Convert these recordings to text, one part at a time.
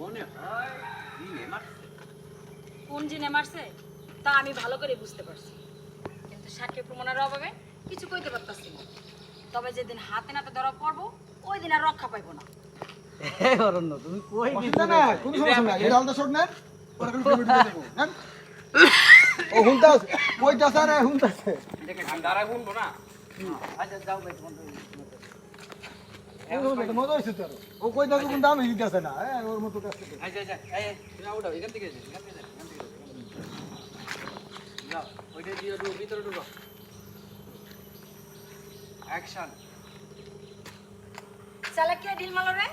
মনে হয় দিনে মারছে। কোন জিনে মারছে তা আমি ভালো করে বুঝতে পারছি। কিন্তু সাক্ষী প্রমাণের অভাবে কিছু কইতে পারতাছি না। তবে যেদিন হাতে নাতে ধরা পড়ব ওই দিন আর রক্ষা পাইবো না। অরণ্য তুমি কই অসুবিধা নাই কোনো সমস্যা নাই এটা আলাদা শট নেন পরে পেমেন্ট করে দেবো ও হুনতাস কইতাছ আরে হুনতাছে দেখে ঠান্ডারা গুনবো না। আচ্ছা যাও ভাই এটা মজা কোন দাম দিতেছে না হ্যাঁ ওর মতো কাজ আচ্ছা আচ্ছা এখান থেকে এখান থেকে ওইটা দিয়ে ভিতরে ঢুকো। অ্যাকশন মালো রে?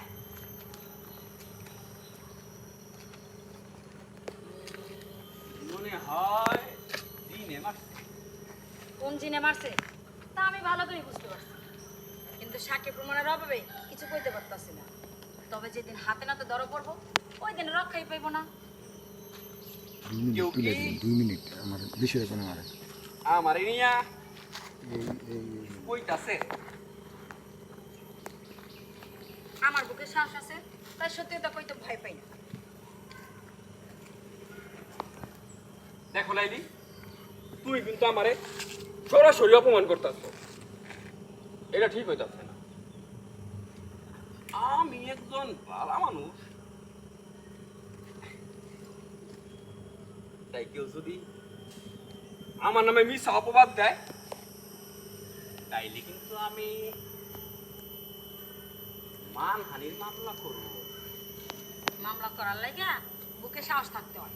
মনে হয় মারছে। কোন জিনে মারছে? তা আমি ভালো করে বুঝতে পারছি। কিন্তু সাক্ষী প্রমাণের অভাবে কিছু কইতে পারতাছি না। তবে যেদিন হাতে নাতে ধরা পড়ব ওই দিন রক্ষাই পাইবো না। কেউ কি? দুই মিনিট আমার বেশি রেখে না মারে আমার নিয়া? এই এই কইতাছে? আমার বুকে সাহস আছে তাই সত্যিটা কইতে ভয় পাই না। দেখো লাইলি তুই কিন্তু আমারে সরাসরি অপমান করতাছ। এটা ঠিক হইতাছে না। আমি একজন ভালো মানুষ। তাই কেউ যদি আমার নামে মিশা অপবাদ দেয় তাইলে কিন্তু আমি মানহানির মামলা করব। মামলা করার লাগা বুকে সাহস থাকতে হয়।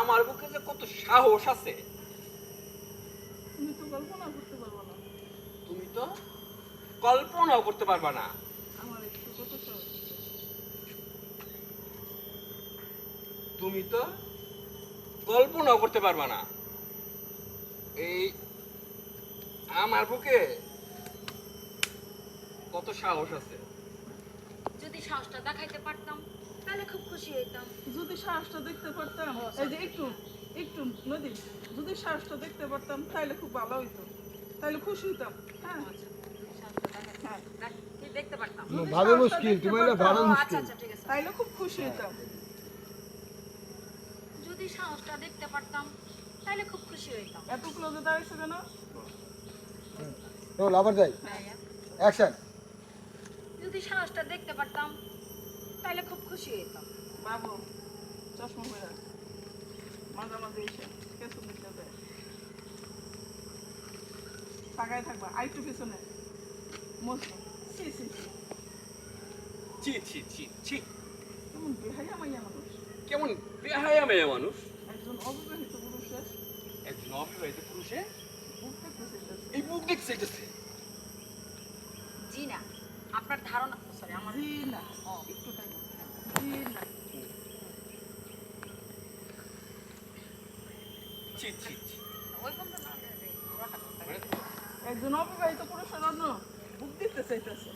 আমার বুকে যে কত সাহস আছে কল্পনা করতে পারব না। তুমি তো কল্পনাও করতে পারবা না। আমার একটু তুমি তো কল্পনাও করতে পারবা না। এই আমার বুকে কত সাহস আছে। যদি সাহসটা দেখাইতে পারতাম তাহলে খুব খুশি হইতাম। যদি সাহসটা দেখতে পারতাম এই যে একটু। একটু নদী যদি সাহসটা দেখতে পারতাম তাহলে খুব ভালো হইতো। তাহলে খুশি হইতাম। হ্যাঁ। দেখাইতে- হ্যাঁ। দেখতে পারতাম? যদি সাহসটা মুশকিল দেখতে তুমি পারতাম, ভালো আচ্ছা মুশকিল। আচ্ছা ঠিক আছে। তাইলে খুব খুশি হইতাম। যদি সাহসটা দেখতে পারতাম তাহলে খুব খুশি হইতাম। এত ক্লোজে দাঁড়াইছো কেন? চল আবার যাই। অ্যাকশন যদি সাহসটা দেখতে পারতাম তাহলে খুব খুশি হইতাম। বাবু চশমা পরে মাঝে মাঝে এসে কেসু দিতে দেয়। তাকায় থাকবা আইটু পিছনে। মজনু সি সি সি ছি ছি ছি ছি। কেমন বেহাইয়া মাইয়া মানুষ। কেমন বেহায়া মেয়ে মানুষ। একজন অবিবাহিত পুরুষের একজন অবিবাহিত পুরুষে? বুক দেখতে এই বুক দেখছে দেখছে জি না আপনার ধারণা সরি আমার জি না একটু টাইম জি না ছি ছি একজন অবিবাহিত পুরুষের জন্য বুক দিতে চাইতেছে।